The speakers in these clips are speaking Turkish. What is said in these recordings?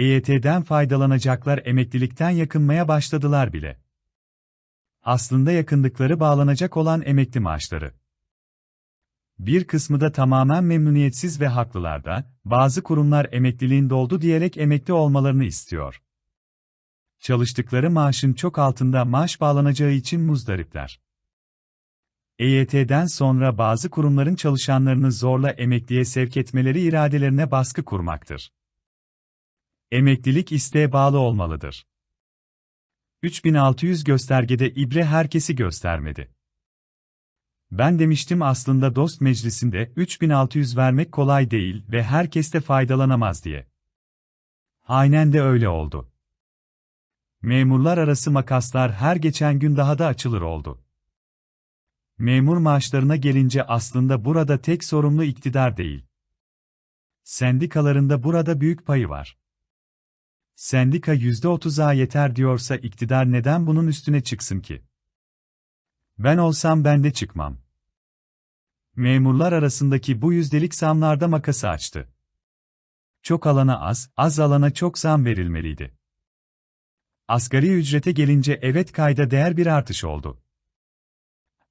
EYT'den faydalanacaklar emeklilikten yakınmaya başladılar bile. Aslında yakındıkları bağlanacak olan emekli maaşları. Bir kısmı da tamamen memnuniyetsiz ve haklılar da, bazı kurumlar emekliliğin doldu diyerek emekli olmalarını istiyor. Çalıştıkları maaşın çok altında maaş bağlanacağı için muzdaripler. EYT'den sonra bazı kurumların çalışanlarını zorla emekliye sevk etmeleri iradelerine baskı kurmaktır. Emeklilik isteğe bağlı olmalıdır. 3600 göstergede ibre herkesi göstermedi. Ben demiştim aslında dost meclisinde 3600 vermek kolay değil ve herkes de faydalanamaz diye. Aynen de öyle oldu. Memurlar arası makaslar her geçen gün daha da açılır oldu. Memur maaşlarına gelince aslında burada tek sorumlu iktidar değil. Sendikalarında burada büyük payı var. Sendika %30'a yeter diyorsa iktidar neden bunun üstüne çıksın ki? Ben olsam ben de çıkmam. Memurlar arasındaki bu yüzdelik zamlarda makası açtı. Çok alana az, az alana çok zam verilmeliydi. Asgari ücrete gelince evet kayda değer bir artış oldu.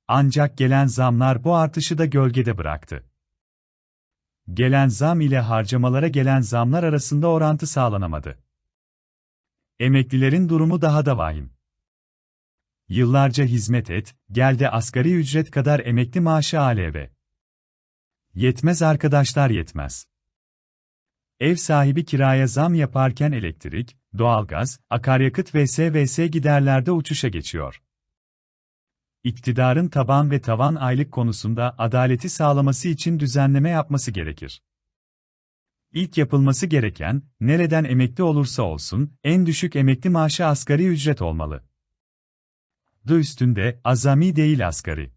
Ancak gelen zamlar bu artışı da gölgede bıraktı. Gelen zam ile harcamalara gelen zamlar arasında orantı sağlanamadı. Emeklilerin durumu daha da vahim. Yıllarca hizmet et, gel de asgari ücret kadar emekli maaşı ALV. Yetmez arkadaşlar yetmez. Ev sahibi kiraya zam yaparken elektrik, doğalgaz, akaryakıt vs vs giderlerde uçuşa geçiyor. İktidarın taban ve tavan aylık konusunda adaleti sağlaması için düzenleme yapması gerekir. İlk yapılması gereken, nereden emekli olursa olsun, en düşük emekli maaşı asgari ücret olmalı. D üstünde, azami değil asgari.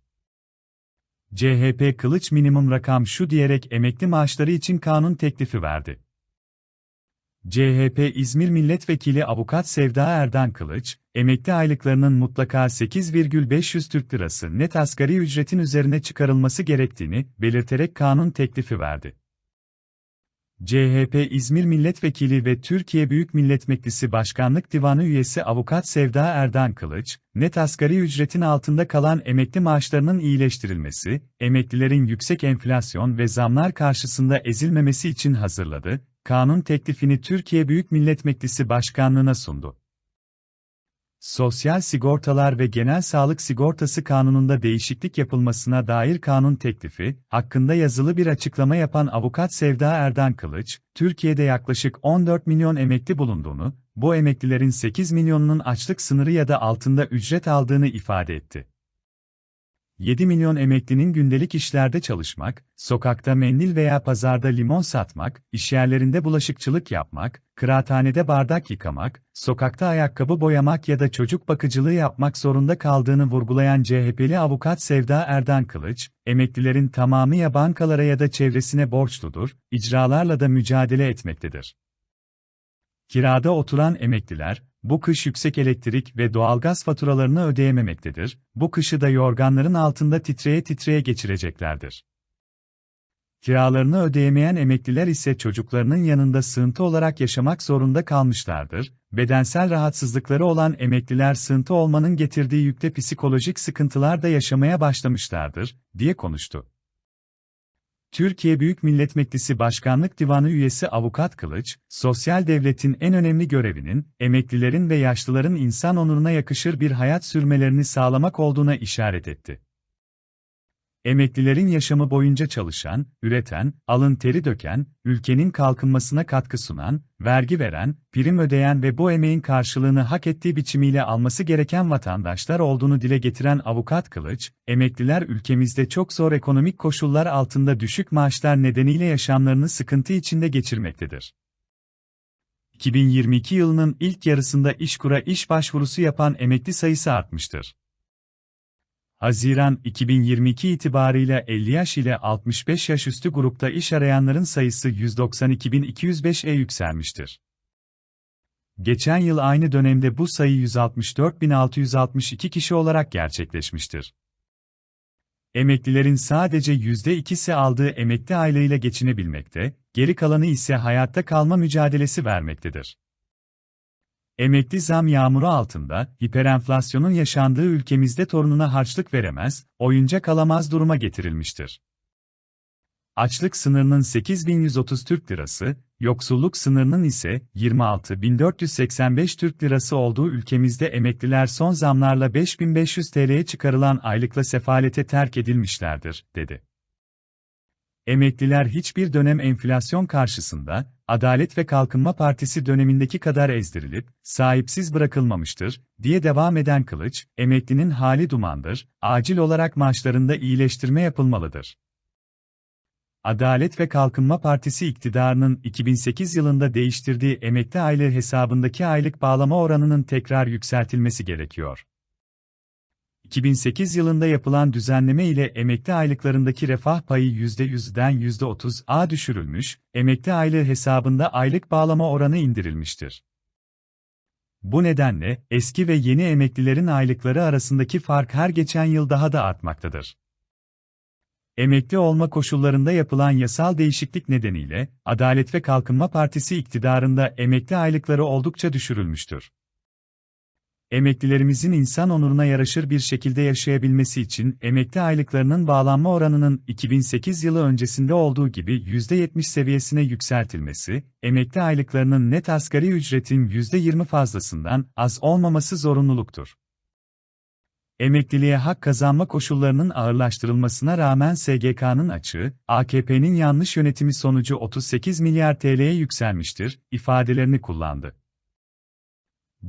CHP kılıç minimum rakam şu diyerek emekli maaşları için kanun teklifi verdi. CHP İzmir Milletvekili Avukat Sevda Erdan Kılıç, emekli aylıklarının mutlaka 8,500 Türk Lirası net asgari ücretin üzerine çıkarılması gerektiğini belirterek kanun teklifi verdi. CHP İzmir Milletvekili ve Türkiye Büyük Millet Meclisi Başkanlık Divanı üyesi Avukat Sevda Erdan Kılıç, net asgari ücretin altında kalan emekli maaşlarının iyileştirilmesi, emeklilerin yüksek enflasyon ve zamlar karşısında ezilmemesi için hazırladı, kanun teklifini Türkiye Büyük Millet Meclisi Başkanlığına sundu. Sosyal Sigortalar ve Genel Sağlık Sigortası Kanunu'nda değişiklik yapılmasına dair kanun teklifi, hakkında yazılı bir açıklama yapan avukat Sevda Erdan Kılıç, Türkiye'de yaklaşık 14 milyon emekli bulunduğunu, bu emeklilerin 8 milyonunun açlık sınırı ya da altında ücret aldığını ifade etti. 7 milyon emeklinin gündelik işlerde çalışmak, sokakta mendil veya pazarda limon satmak, işyerlerinde bulaşıkçılık yapmak, kıraathanede bardak yıkamak, sokakta ayakkabı boyamak ya da çocuk bakıcılığı yapmak zorunda kaldığını vurgulayan CHP'li avukat Sevda Erdan Kılıç, emeklilerin tamamı ya bankalara ya da çevresine borçludur, icralarla da mücadele etmektedir. Kirada oturan emekliler, bu kış yüksek elektrik ve doğalgaz faturalarını ödeyememektedir, bu kışı da yorganların altında titreye titreye geçireceklerdir. Kiralarını ödeyemeyen emekliler ise çocuklarının yanında sığıntı olarak yaşamak zorunda kalmışlardır, bedensel rahatsızlıkları olan emekliler sığıntı olmanın getirdiği yükte psikolojik sıkıntılar da yaşamaya başlamışlardır, diye konuştu. Türkiye Büyük Millet Meclisi Başkanlık Divanı üyesi Avukat Kılıç, sosyal devletin en önemli görevinin, emeklilerin ve yaşlıların insan onuruna yakışır bir hayat sürmelerini sağlamak olduğuna işaret etti. Emeklilerin yaşamı boyunca çalışan, üreten, alın teri döken, ülkenin kalkınmasına katkı sunan, vergi veren, prim ödeyen ve bu emeğin karşılığını hak ettiği biçimiyle alması gereken vatandaşlar olduğunu dile getiren Avukat Kılıç, emekliler ülkemizde çok zor ekonomik koşullar altında düşük maaşlar nedeniyle yaşamlarını sıkıntı içinde geçirmektedir. 2022 yılının ilk yarısında İşkur'a iş başvurusu yapan emekli sayısı artmıştır. Haziran 2022 itibarıyla 50 yaş ile 65 yaş üstü grupta iş arayanların sayısı 192.205'e yükselmiştir. Geçen yıl aynı dönemde bu sayı 164.662 kişi olarak gerçekleşmiştir. Emeklilerin sadece %2'si aldığı emekli aylığıyla geçinebilmekte, geri kalanı ise hayatta kalma mücadelesi vermektedir. Emekli zam yağmuru altında, hiperenflasyonun yaşandığı ülkemizde torununa harçlık veremez, oyuncak alamaz duruma getirilmiştir. Açlık sınırının 8130 Türk Lirası, yoksulluk sınırının ise 26485 Türk Lirası olduğu ülkemizde emekliler son zamlarla 5500 TL'ye çıkarılan aylıkla sefalete terk edilmişlerdir, dedi. Emekliler hiçbir dönem enflasyon karşısında, Adalet ve Kalkınma Partisi dönemindeki kadar ezdirilip, sahipsiz bırakılmamıştır, diye devam eden Kılıç, emeklinin hali dumandır, acil olarak maaşlarında iyileştirme yapılmalıdır. Adalet ve Kalkınma Partisi iktidarının 2008 yılında değiştirdiği emekli aile hesabındaki aylık bağlama oranının tekrar yükseltilmesi gerekiyor. 2008 yılında yapılan düzenleme ile emekli aylıklarındaki refah payı %100'den %30'a düşürülmüş, emekli aylığı hesabında aylık bağlama oranı indirilmiştir. Bu nedenle, eski ve yeni emeklilerin aylıkları arasındaki fark her geçen yıl daha da artmaktadır. Emekli olma koşullarında yapılan yasal değişiklik nedeniyle, Adalet ve Kalkınma Partisi iktidarında emekli aylıkları oldukça düşürülmüştür. Emeklilerimizin insan onuruna yaraşır bir şekilde yaşayabilmesi için emekli aylıklarının bağlanma oranının 2008 yılı öncesinde olduğu gibi %70 seviyesine yükseltilmesi, emekli aylıklarının net asgari ücretin %20 fazlasından az olmaması zorunluluktur. Emekliliğe hak kazanma koşullarının ağırlaştırılmasına rağmen SGK'nın açığı, AKP'nin yanlış yönetimi sonucu 38 milyar TL'ye yükselmiştir, ifadelerini kullandı.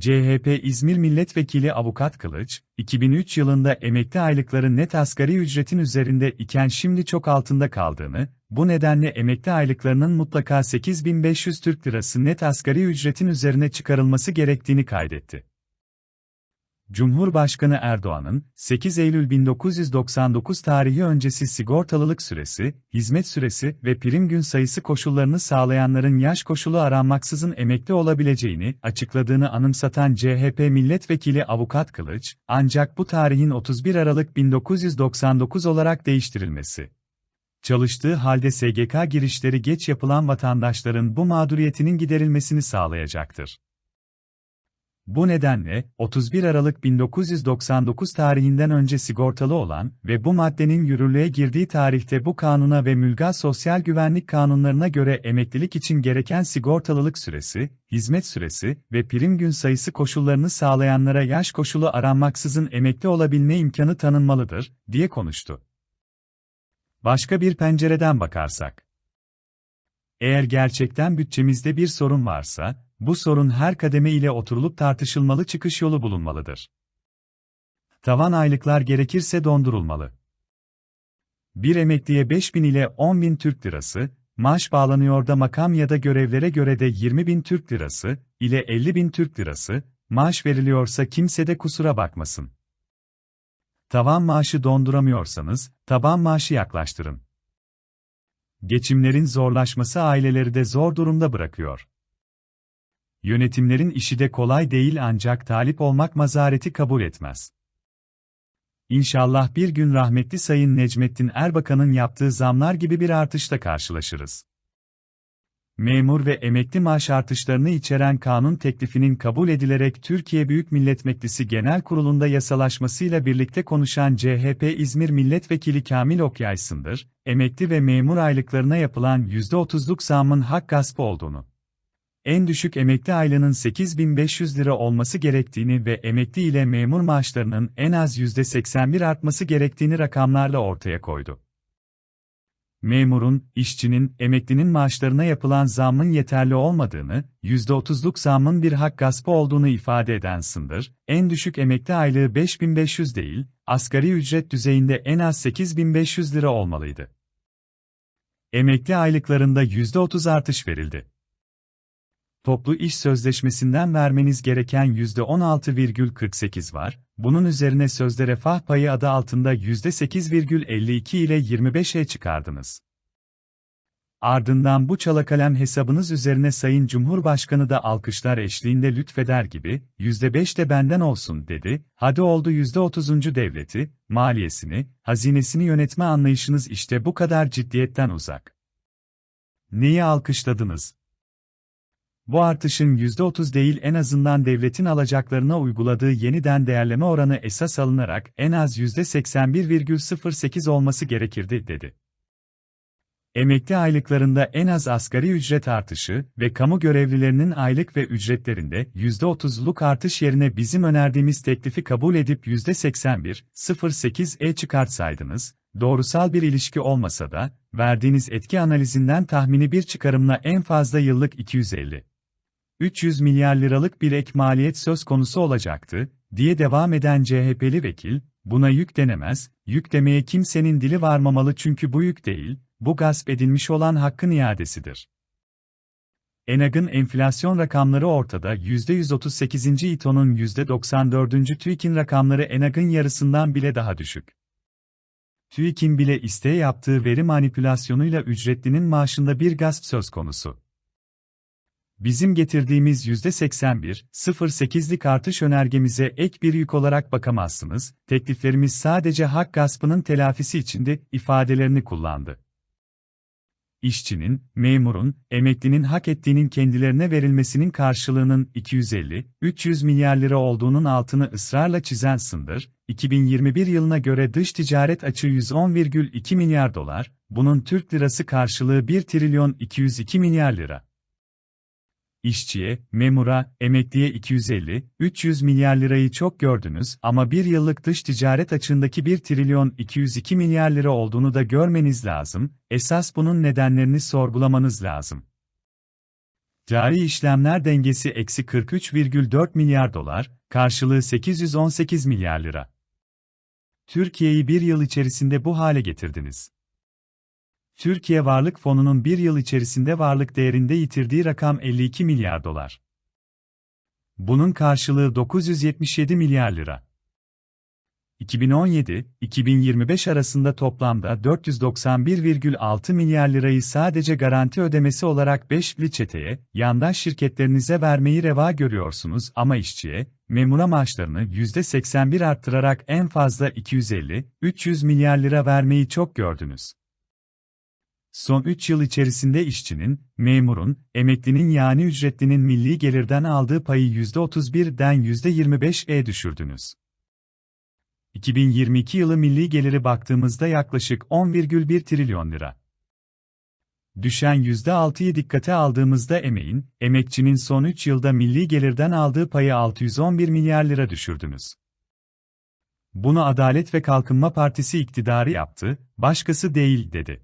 CHP İzmir Milletvekili Avukat Kılıç, 2003 yılında emekli aylıkları net asgari ücretin üzerinde iken şimdi çok altında kaldığını, bu nedenle emekli aylıklarının mutlaka 8500 Türk Lirası net asgari ücretin üzerine çıkarılması gerektiğini kaydetti. Cumhurbaşkanı Erdoğan'ın 8 Eylül 1999 tarihi öncesi sigortalılık süresi, hizmet süresi ve prim gün sayısı koşullarını sağlayanların yaş koşulu aranmaksızın emekli olabileceğini açıkladığını anımsatan CHP milletvekili Avukat Kılıç, ancak bu tarihin 31 Aralık 1999 olarak değiştirilmesi çalıştığı halde SGK girişleri geç yapılan vatandaşların bu mağduriyetinin giderilmesini sağlayacaktır. Bu nedenle, 31 Aralık 1999 tarihinden önce sigortalı olan ve bu maddenin yürürlüğe girdiği tarihte bu kanuna ve mülga sosyal güvenlik kanunlarına göre emeklilik için gereken sigortalılık süresi, hizmet süresi ve prim gün sayısı koşullarını sağlayanlara yaş koşulu aranmaksızın emekli olabilme imkanı tanınmalıdır, diye konuştu. Başka bir pencereden bakarsak, eğer gerçekten bütçemizde bir sorun varsa, bu sorun her kademe ile oturulup tartışılmalı çıkış yolu bulunmalıdır. Tavan aylıklar gerekirse dondurulmalı. Bir emekliye 5000 ile 10.000 Türk Lirası, maaş bağlanıyor da makam ya da görevlere göre de 20.000 Türk Lirası ile 50.000 Türk Lirası, maaş veriliyorsa kimse de kusura bakmasın. Tavan maaşı donduramıyorsanız, taban maaşı yaklaştırın. Geçimlerin zorlaşması aileleri de zor durumda bırakıyor. Yönetimlerin işi de kolay değil ancak talip olmak mazareti kabul etmez. İnşallah bir gün rahmetli Sayın Necmettin Erbakan'ın yaptığı zamlar gibi bir artışla karşılaşırız. Memur ve emekli maaş artışlarını içeren kanun teklifinin kabul edilerek Türkiye Büyük Millet Meclisi Genel Kurulu'nda yasalaşmasıyla birlikte konuşan CHP İzmir Milletvekili Kamil Okyaysındır, emekli ve memur aylıklarına yapılan %30'luk zamın hak gaspı olduğunu en düşük emekli aylığının 8500 lira olması gerektiğini ve emekli ile memur maaşlarının en az %81 artması gerektiğini rakamlarla ortaya koydu. Memurun, işçinin, emeklinin maaşlarına yapılan zammın yeterli olmadığını, %30'luk zammın bir hak gaspı olduğunu ifade eden Sındır, en düşük emekli aylığı 5500 değil, asgari ücret düzeyinde en az 8500 lira olmalıydı. Emekli aylıklarında %30 artış verildi toplu iş sözleşmesinden vermeniz gereken %16,48 var, bunun üzerine sözde refah payı adı altında %8,52 ile 25'e çıkardınız. Ardından bu çalakalem hesabınız üzerine Sayın Cumhurbaşkanı da alkışlar eşliğinde lütfeder gibi, %5 de benden olsun dedi, hadi oldu %30. devleti, maliyesini, hazinesini yönetme anlayışınız işte bu kadar ciddiyetten uzak. neyi alkışladınız? Bu artışın %30 değil en azından devletin alacaklarına uyguladığı yeniden değerleme oranı esas alınarak en az %81,08 olması gerekirdi, dedi. Emekli aylıklarında en az asgari ücret artışı ve kamu görevlilerinin aylık ve ücretlerinde %30'luk artış yerine bizim önerdiğimiz teklifi kabul edip %81,08'e çıkartsaydınız, doğrusal bir ilişki olmasa da, verdiğiniz etki analizinden tahmini bir çıkarımla en fazla yıllık 250 300 milyar liralık bir ek maliyet söz konusu olacaktı, diye devam eden CHP'li vekil, buna yük denemez, yük demeye kimsenin dili varmamalı çünkü bu yük değil, bu gasp edilmiş olan hakkın iadesidir. ENAG'ın enflasyon rakamları ortada %138. İTO'nun %94. TÜİK'in rakamları ENAG'ın yarısından bile daha düşük. TÜİK'in bile isteğe yaptığı veri manipülasyonuyla ücretlinin maaşında bir gasp söz konusu. Bizim getirdiğimiz %81,08'lik artış önergemize ek bir yük olarak bakamazsınız, tekliflerimiz sadece hak gaspının telafisi içinde ifadelerini kullandı. İşçinin, memurun, emeklinin hak ettiğinin kendilerine verilmesinin karşılığının 250-300 milyar lira olduğunun altını ısrarla çizen Sındır, 2021 yılına göre dış ticaret açığı 110,2 milyar dolar, bunun Türk lirası karşılığı 1 trilyon 202 milyar lira işçiye, memura, emekliye 250-300 milyar lirayı çok gördünüz ama bir yıllık dış ticaret açığındaki 1 trilyon 202 milyar lira olduğunu da görmeniz lazım, esas bunun nedenlerini sorgulamanız lazım. Cari işlemler dengesi eksi 43,4 milyar dolar, karşılığı 818 milyar lira. Türkiye'yi bir yıl içerisinde bu hale getirdiniz. Türkiye Varlık Fonu'nun bir yıl içerisinde varlık değerinde yitirdiği rakam 52 milyar dolar. Bunun karşılığı 977 milyar lira. 2017-2025 arasında toplamda 491,6 milyar lirayı sadece garanti ödemesi olarak 5'li çeteye, yandaş şirketlerinize vermeyi reva görüyorsunuz ama işçiye, memura maaşlarını %81 arttırarak en fazla 250-300 milyar lira vermeyi çok gördünüz. Son 3 yıl içerisinde işçinin, memurun, emeklinin yani ücretlinin milli gelirden aldığı payı %31'den %25'e düşürdünüz. 2022 yılı milli geliri baktığımızda yaklaşık 10,1 trilyon lira. Düşen %6'yı dikkate aldığımızda emeğin, emekçinin son 3 yılda milli gelirden aldığı payı 611 milyar lira düşürdünüz. Bunu Adalet ve Kalkınma Partisi iktidarı yaptı, başkası değil dedi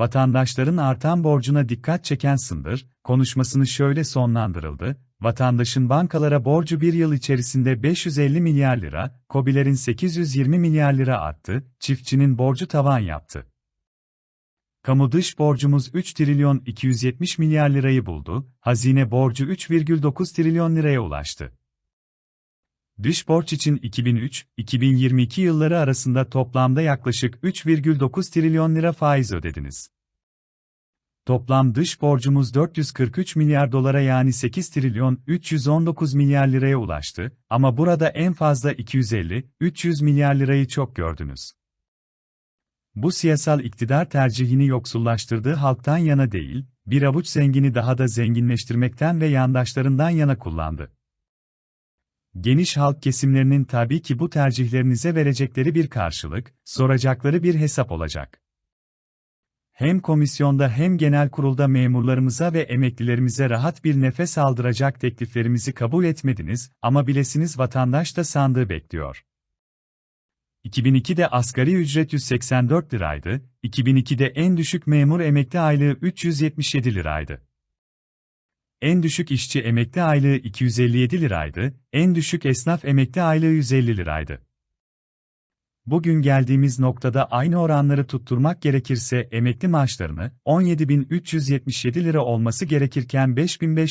vatandaşların artan borcuna dikkat çeken Sındır, konuşmasını şöyle sonlandırıldı, vatandaşın bankalara borcu bir yıl içerisinde 550 milyar lira, kobilerin 820 milyar lira arttı, çiftçinin borcu tavan yaptı. Kamu dış borcumuz 3 trilyon 270 milyar lirayı buldu, hazine borcu 3,9 trilyon liraya ulaştı. Dış borç için 2003-2022 yılları arasında toplamda yaklaşık 3,9 trilyon lira faiz ödediniz. Toplam dış borcumuz 443 milyar dolara yani 8 trilyon 319 milyar liraya ulaştı ama burada en fazla 250-300 milyar lirayı çok gördünüz. Bu siyasal iktidar tercihini yoksullaştırdığı halktan yana değil, bir avuç zengini daha da zenginleştirmekten ve yandaşlarından yana kullandı. Geniş halk kesimlerinin tabii ki bu tercihlerinize verecekleri bir karşılık, soracakları bir hesap olacak. Hem komisyonda hem genel kurulda memurlarımıza ve emeklilerimize rahat bir nefes aldıracak tekliflerimizi kabul etmediniz ama bilesiniz vatandaş da sandığı bekliyor. 2002'de asgari ücret 184 liraydı, 2002'de en düşük memur emekli aylığı 377 liraydı. En düşük işçi emekli aylığı 257 liraydı, en düşük esnaf emekli aylığı 150 liraydı. Bugün geldiğimiz noktada aynı oranları tutturmak gerekirse emekli maaşlarını 17.377 lira olması gerekirken 5.500